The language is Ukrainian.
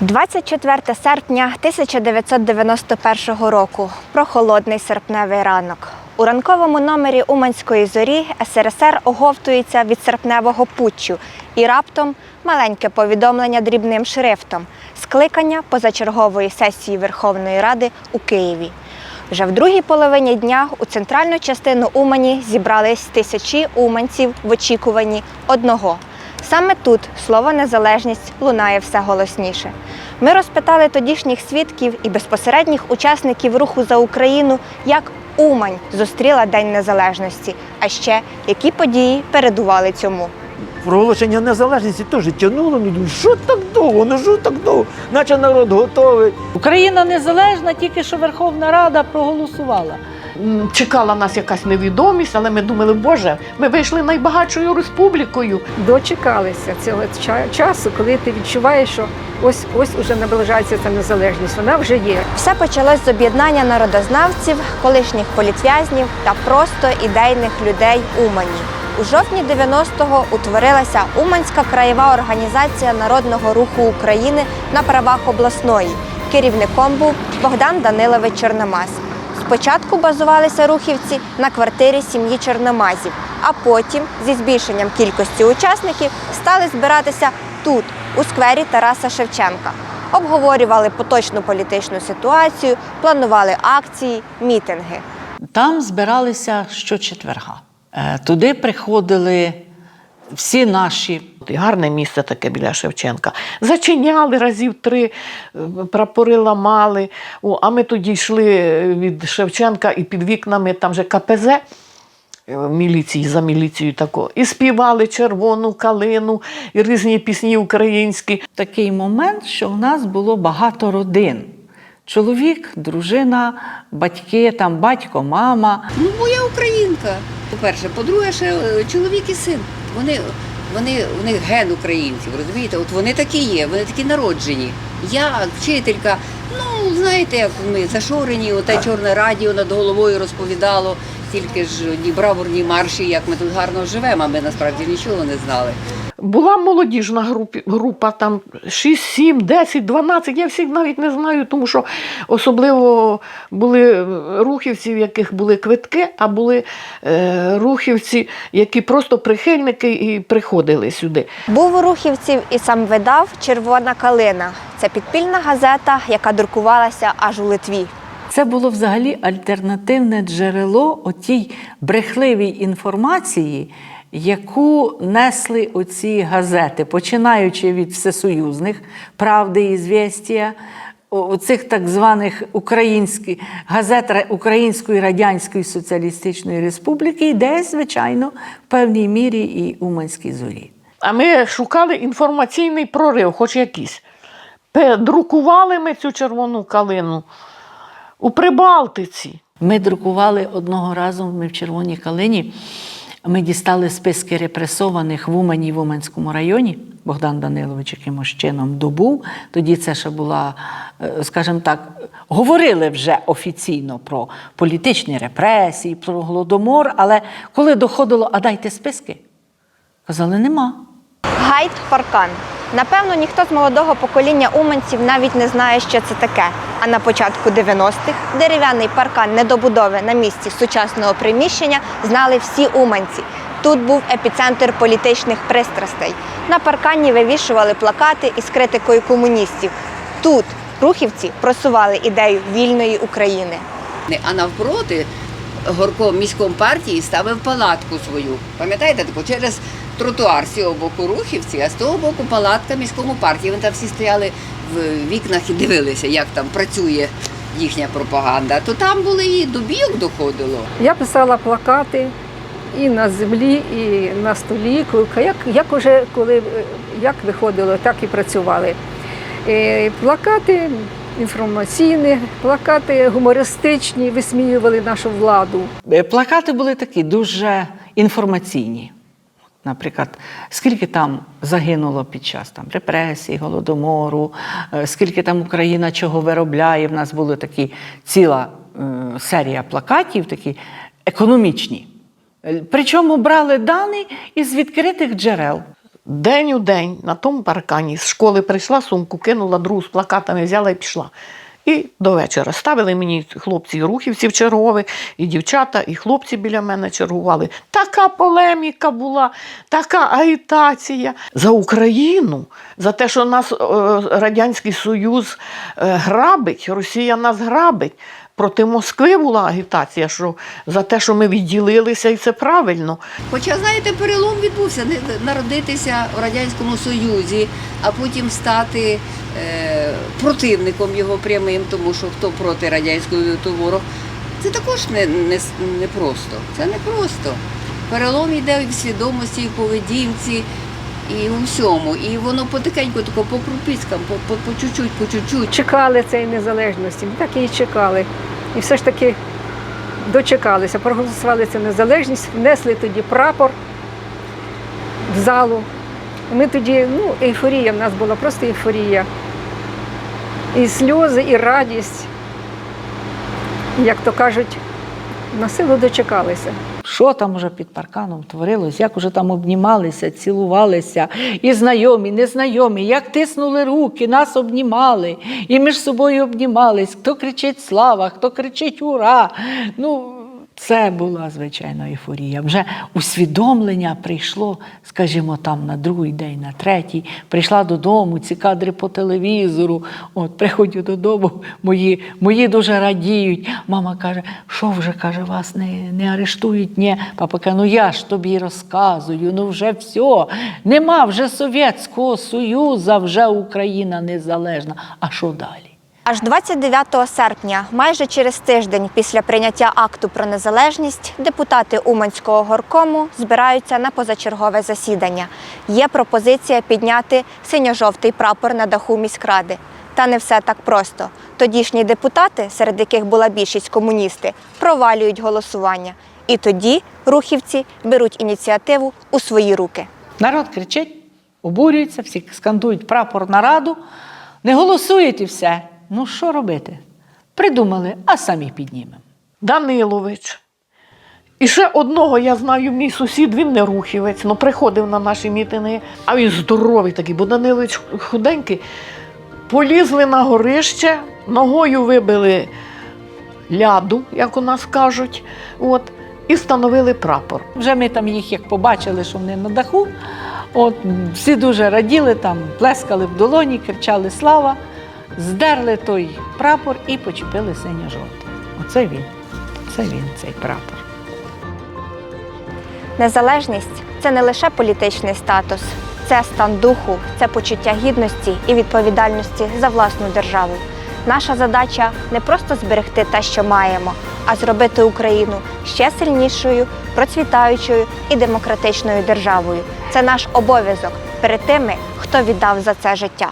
24 серпня 1991 року. Прохолодний серпневий ранок. У ранковому номері Уманської зорі СРСР оговтується від серпневого путчу і раптом маленьке повідомлення дрібним шрифтом скликання позачергової сесії Верховної Ради у Києві. Вже в другій половині дня у центральну частину Умані зібрались тисячі уманців в очікуванні одного. Саме тут слово незалежність лунає все голосніше. Ми розпитали тодішніх свідків і безпосередніх учасників руху за Україну, як Умань зустріла День Незалежності, а ще які події передували цьому. Проголошення незалежності теж тягнуло, ну думаю, що так довго, ну що так довго, наче народ готовий. Україна незалежна, тільки що Верховна Рада проголосувала. Чекала нас якась невідомість, але ми думали, Боже, ми вийшли найбагатшою республікою. дочекалися цього часу, коли ти відчуваєш, що ось ось уже наближається ця незалежність. Вона вже є. Все почалось з об'єднання народознавців, колишніх політв'язнів та просто ідейних людей Умані. У жовтні 90-го утворилася Уманська краєва організація Народного руху України на правах обласної. Керівником був Богдан Данилович Чорномаз. Спочатку базувалися рухівці на квартирі сім'ї Чорномазів, а потім, зі збільшенням кількості учасників, стали збиратися тут, у сквері Тараса Шевченка. Обговорювали поточну політичну ситуацію, планували акції, мітинги. Там збиралися щочетверга. Е, Туди приходили всі наші Гарне місце таке біля Шевченка. Зачиняли разів три, е, прапори ламали. О, а ми тоді йшли від Шевченка і під вікнами там же КПЗ. е, Міліції за міліцією тако. І співали червону калину, і різні пісні українські. такий момент, що в нас було багато родин. Чоловік, дружина, батьки, там батько, мама. Ну, бо я українка. По-перше, по-друге, ще е, чоловік і син. Вони, вони, у них ген українців, розумієте? От вони такі є, вони такі народжені. Я вчителька, ну знаєте, як ми зашорені, оте чорне радіо над головою розповідало, тільки ж ні бравурні марші, як ми тут гарно живемо, а ми насправді нічого не знали. Була молодіжна групі, група, там 6, 7, 10, 12, я всіх навіть не знаю, тому що особливо були е, рухівці, в яких були квитки, а були е, рухівці, які просто прихильники і приходили сюди. Був у рухівців і сам видав Червона калина. Це підпільна газета, яка друкувалася аж у Литві. Це було взагалі альтернативне джерело отій брехливій інформації, яку несли оці газети, починаючи від всесоюзних правди і звістія, оцих так званих українських газет Української Радянської Соціалістичної Республіки, і десь, звичайно, в певній мірі і Уманській зорі. А ми шукали інформаційний прорив, хоч якийсь. Друкували ми цю червону калину у Прибалтиці. Ми друкували одного разу, ми в Червоній калині. Ми дістали списки репресованих в Умані в Уманському районі. Богдан Данилович якимось чином добув. Тоді це ще була, е, скажімо так, говорили вже офіційно про політичні репресії, про голодомор, але коли доходило, а дайте списки, казали, нема. Гайд Паркан. Напевно, ніхто з молодого покоління уманців навіть не знає, що це таке. А на початку 90-х дерев'яний паркан недобудови на місці сучасного приміщення знали всі уманці. Тут був епіцентр політичних пристрастей. На паркані вивішували плакати із критикою комуністів. Тут рухівці просували ідею вільної України. А навпроти горком міськом партії ставив палатку свою. Пам'ятаєте, таку через тротуар з цього боку рухівці, а з того боку палатка міському партії. Вони там всі стояли в вікнах і дивилися, як там працює їхня пропаганда. То там були і до бійок доходило. Я писала плакати і на землі, і на столі. Як, як уже коли е, як виходило, так і працювали. Е, Плакати інформаційні, плакати гумористичні, висміювали нашу владу. Е, Плакати були такі дуже інформаційні. Наприклад, скільки там загинуло під час там, репресій, голодомору, е, скільки там Україна чого виробляє. В нас була такі ціла е, серія плакатів, такі економічні. Е, Причому брали дані із відкритих джерел. День у день на тому паркані з школи прийшла, сумку кинула, другу з плакатами взяла і пішла. І до вечора ставили мені хлопці і рухівці в чергових, і дівчата, і хлопці біля мене чергували. Така полеміка була, така агітація за Україну, за те, що нас е, Радянський Союз е, грабить, Росія нас грабить. Проти Москви була агітація, що за те, що ми відділилися, і це правильно. Хоча, знаєте, перелом відбувся не- народитися в Радянському Союзі, а потім стати е, противником його прямим, тому що хто проти радянського то ворог. Це також не, не, не просто. Це не просто. Перелом йде в свідомості, в поведінці, і у всьому. І воно потихеньку, тако по крупицькам, по, по, по чуть-чуть, по чуть-чуть. Чекали цієї незалежності, так і чекали. І все ж таки дочекалися, проголосували цю незалежність, внесли тоді прапор в залу. Ми тоді, ну, ейфорія в нас була, просто ейфорія. І сльози, і радість. Як то кажуть, на силу дочекалися. Що там уже під парканом творилось, як уже там обнімалися, цілувалися, і знайомі, незнайомі, як тиснули руки, нас обнімали, і між собою обнімались, хто кричить слава, хто кричить ура. Ну, це була звичайно ейфорія. Вже усвідомлення прийшло, скажімо, там на другий день, на третій. Прийшла додому, ці кадри по телевізору. От приходжу додому, мої, мої дуже радіють. Мама каже, що вже каже, вас не, не арештують? Ні. Папа каже, ну я ж тобі розказую, ну вже все. Нема вже Совєтського Союзу, вже Україна незалежна. А що далі? Аж 29 серпня, майже через тиждень після прийняття акту про незалежність, депутати Уманського горкому збираються на позачергове засідання. Є пропозиція підняти синьо-жовтий прапор на даху міськради. Та не все так просто. Тодішні депутати, серед яких була більшість комуністи, провалюють голосування. І тоді рухівці беруть ініціативу у свої руки. Народ кричить, обурюється, всі скандують прапор на раду, не голосують і все. Ну що робити? Придумали, а самі піднімемо. Данилович. І ще одного я знаю, мій сусід, він не рухівець, але приходив на наші мітинги, а він здоровий такий, бо Данилович худенький. Полізли на горище, ногою вибили ляду, як у нас кажуть, от, і встановили прапор. Вже ми там їх як побачили, що вони на даху. От всі дуже раділи, там плескали в долоні, кричали слава, здерли той прапор і почепили синьо-жовтий. Оце він. Це він, цей прапор. Незалежність це не лише політичний статус, це стан духу, це почуття гідності і відповідальності за власну державу. Наша задача не просто зберегти те, що маємо, а зробити Україну ще сильнішою, процвітаючою і демократичною державою. Це наш обов'язок перед тими, хто віддав за це життя.